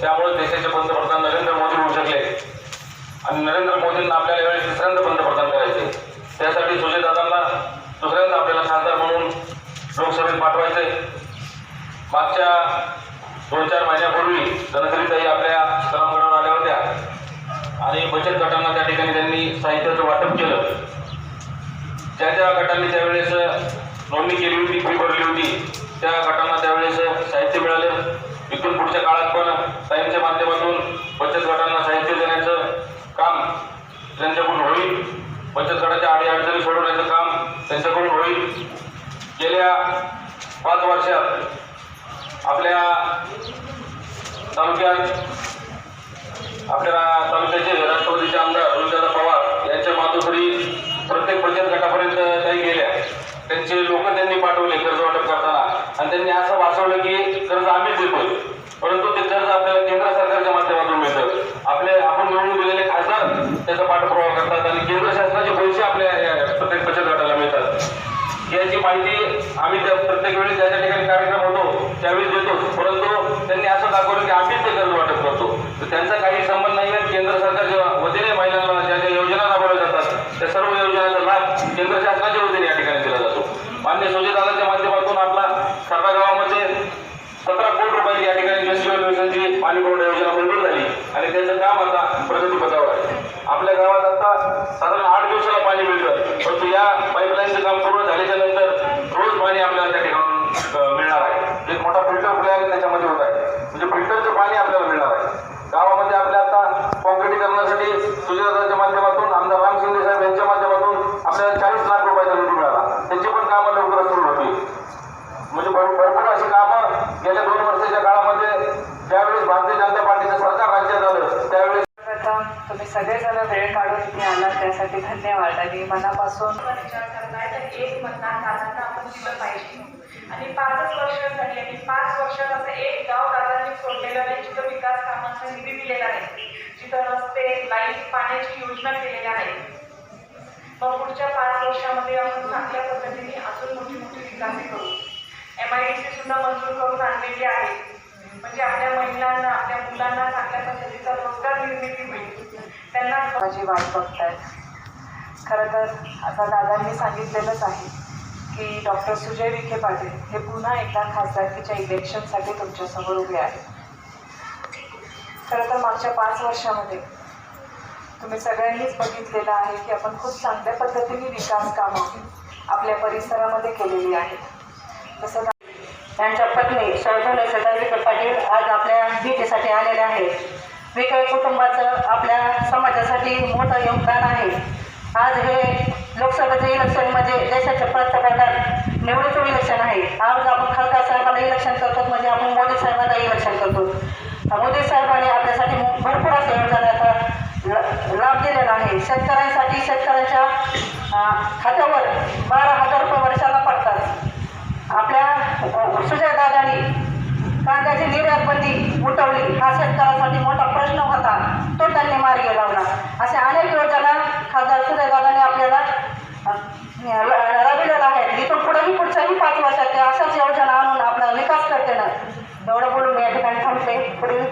त्यामुळे देशाचे पंतप्रधान नरेंद्र मोदी होऊ शकले. आणि नरेंद्र मोदींना आपल्याला यावेळी तिसऱ्यांदा पंतप्रधान करायचे. त्यासाठी सुजयदादांना दुसऱ्यांदा आपल्याला खासदार म्हणून लोकसभेत पाठवायचे. मागच्या दोन चार महिन्यापूर्वी धनश्रीताई आपल्या स्तरांगणावर आल्या होत्या. आणि बचत गटांना त्या ठिकाणी त्यांनी साहित्याचं वाटप केलं. ज्या ज्या गटांनी त्यावेळेस नोंदणी केली होती फी भरली होती त्या गटांना त्यावेळेस साहित्य साईंच्या माध्यमातून बचत गटांना साहित्य देण्याचं काम त्यांच्याकडून होईल. बचत गटाच्या अडीअडचणी सोडवण्याचं काम त्यांच्याकडून होईल. गेल्या पाच वर्षात आपल्या तालुक्यात आपल्या तालुक्याचे राष्ट्रवादीचे आमदार रोहितदादा पवार यांच्या मातोश्री प्रत्येक बचत गटापर्यंत काही गेल्या. त्यांचे लोक त्यांनी पाठवले कर्ज वाटप करताना. आणि त्यांनी आज वाचवलं की कर्ज आम्हीच देतोय परंतु ते कर्ज आपल्याला केंद्र सरकारच्या माध्यमातून मिळतं आपले आपण निवडून दिलेले खासदार त्याचा पाठपुरावा करतात आणि केंद्र शासनाचे पैसे आपल्या प्रत्येक बचत गटाला मिळतात. याची माहिती आम्ही त्या प्रत्येक वेळी ज्या ठिकाणी कार्यक्रम होतो त्यावेळी देतो. परंतु त्यांनी असं दाखवलं की आम्हीच ते कर्ज वाटप करतो. तर त्यांचा काही संबंध नाही आहे केंद्र सरकारच्या वतीने महिलांना ज्या ज्या योजना राबवल्या जातात त्या सर्व योजनांचा लाभ केंद्र शासनाच्या वतीने या ठिकाणी दिला जातो. मान्य सुजयदादाच्या माध्यमातून आपला खरडा गावामध्ये सतरा कोटी रुपयांची या ठिकाणी जलजीवन पाणी पुरवठा योजना मंजूर झाली. आणि त्याचं काम आता प्रगतीपथावर आहे. आपल्या गावात आता साधारण आठ दिवसाला पाणी मिळतं. परंतु या पाईपलाईनचं काम पूर्ण झाल्याच्यानंतर रोज पाणी आपल्याला त्या ठिकाणी मिळणार आहे. एक मोठा फिल्टर प्लॅन त्याच्या होत आहे म्हणजे फिल्टरचं पाणी आपल्याला मिळणार आहे गावामध्ये आपल्या आता कॉन्क्रिटीकरणासाठी सुजयदाच्या माध्यमातून आमदार राम शिंदे साहेब यांच्या माध्यमातून आपल्याला चाळीस लाख रुपयाचा निधी मिळाला त्यांची पण कामं लवकरच सुरू होतील म्हणजे भर- भरपूर अशी कामं गेल्या दोन वर्षाच्या काळामध्ये ज्यावेळेस भारतीय जनता पार्टीचं सरकार राज्यात आलं त्यावेळेस प्रथम तुम्ही सगळेजण वेळ काढून इथे आलात त्यासाठी धन्यवाद. आणि मनापासून विचार करताय तर एक मतदान आपण दिलं पाहिजे. आणि पाचच वर्ष झाली आणि पाच वर्षात असं एक गाव दादांनी सोडलेलं नाही जिथं विकास कामांचा निधी दिलेला नाही जिथं रस्ते लाइट पाण्याची योजना केलेल्या नाही. मग पुढच्या पाच वर्षामध्ये आपण चांगल्या पद्धतीने अजून मोठी मोठी विकासे करू. एम आय डी सी सुद्धा मंजूर करून आणलेली आहे. म्हणजे आपल्या महिलांना आपल्या मुलांना चांगल्या पद्धतीचा रोजगार निर्मिती होईल. त्यांना माझी वाट बघतायत. खरं तर आता दादांनी सांगितलेलंच आहे की डॉक्टर सुजय विखे पाटील हे पुन्हा एकदा खासदारकीच्या इलेक्शनसाठी तुमच्यासमोर उभे आहेत. खरं तर मागच्या पाच वर्षामध्ये तुम्ही सगळ्यांनीच बघितलेलं आहे की आपण खूप चांगल्या पद्धतीने विकास कामं आपल्या परिसरामध्ये केलेली आहेत. तसं त्यांच्या पत्नी शरधने सदा विखे पाटील आज आपल्या भेटीसाठी आलेल्या आहेत. विखे कुटुंबाचं आपल्या समाजासाठी मोठं योगदान आहे. आज हे लोकसभेचं इलेक्शनमध्ये म्हणजे देशाचे पंतप्रधान निवडीचं इलेक्शन आहे. आज आपण खासदार साहेबांना इलेक्शन करतो म्हणजे आपण मोदी साहेबांना इलेक्शन करतो. मोदी साहेबांनी आपल्यासाठी भरपूर अशा योजनाचा ल- लाभ दिलेला आहे. शेतकऱ्यांसाठी शेतकऱ्यांच्या खात्यावर बारा हजार रुपये वर्षाला पडतात आपल्या सुजयदादांनी कांद्याची निर्यात बंदी उठवली हा शेतकऱ्यासाठी मोठा प्रश्न होता तो त्यांनी मार्गी लावला अशा अनेक योजना खासदार सुजयदादांनी आपल्याला अ, र- राबविलेल्या आहेत इथून पुढेही पुढच्याही पाच अशाच योजना आणून आपला विकास करते ना. एवढं बोलून मी या ठिकाणी थांबते. पुढील